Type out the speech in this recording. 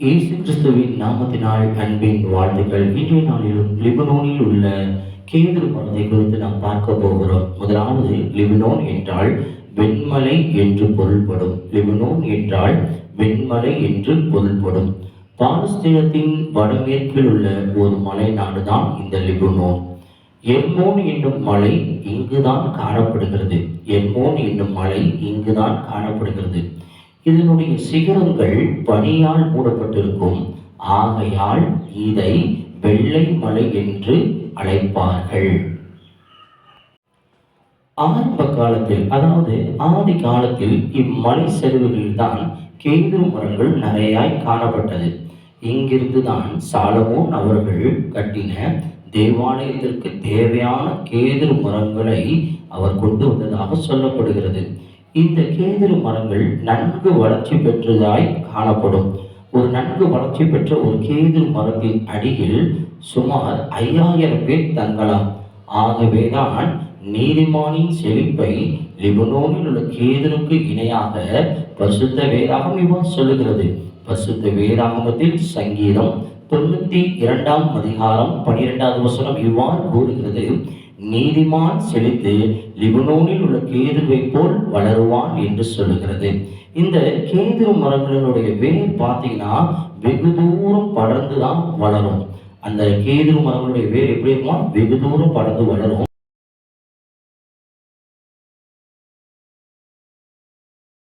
இயேசு கிறிஸ்துவின் நாமத்தினால் அன்பின் வாழ்த்துக்கள். இன்றைய நாளிலும் லிபனோனில் உள்ள கேதுரு மரத்தை குறித்து நாம் பார்க்க போகிறோம். முதலாவது லிபனோன் என்றால் வெண்மலை என்று பொருள்படும். லிபனோன் என்றால் வெண்மலை என்று பொருள்படும். பாலஸ்தீனத்தின் வடமேற்கில் உள்ள ஒரு மலை நாடுதான் இந்த லிபனோன். எர்மோன் என்னும் மலை இங்குதான் காணப்படுகிறது. எர்மோன் என்னும் மலை இங்குதான் காணப்படுகிறது. இதனுடைய சிகரங்கள் பனியால் மூடப்பட்டிருக்கும். ஆகையால் இதை வெள்ளை மலை என்று அழைப்பார்கள். ஆரம்ப காலத்தில் அதாவது ஆதி காலத்தில் இம்மலை சரிவுகளில் கேதுரு மரங்கள் நிறையாய் காணப்பட்டது. இங்கிருந்து தான் சாலமோன் அவர்கள் கட்டின தேவாலயத்திற்கு தேவையான கேதுரு மரங்களை அவர் கொண்டு வந்ததாக சொல்லப்படுகிறது. இந்த கேதுரு மரங்கள் நன்கு வளர்ச்சி பெற்றதாய் காணப்படும். ஒரு நன்கு வளர்ச்சி பெற்ற ஒரு கேதுரு மரத்தின் அடியில் சுமார் ஐயாயிரம் பேர் தங்கலாம். ஆகவேதான் நீதிமானின் செழிப்பை லிபனோனில் உள்ள கேதுருக்கு இணையாக பசுத்த வேதாகம் இவன் சொல்லுகிறது. பசுத்த வேதாகமத்தில் சங்கீதம் தொண்ணூத்தி இரண்டாம் அதிகாரம் பனிரெண்டாவது வசனம் இவ்வாறு கூறுகிறது. நீதிமான் செழித்து லிபனோனில் உள்ள கேதுவை போல் வளருவான் என்று சொல்லுகிறது. இந்த கேது மரங்களினுடைய வேர் பார்த்தீங்கன்னா வெகு தூரம் படர்ந்து தான் வளரும். அந்த கேது மரங்களுடைய வேர் எப்படி இருக்குமா வெகு தூரம் படர்ந்து வளரும்.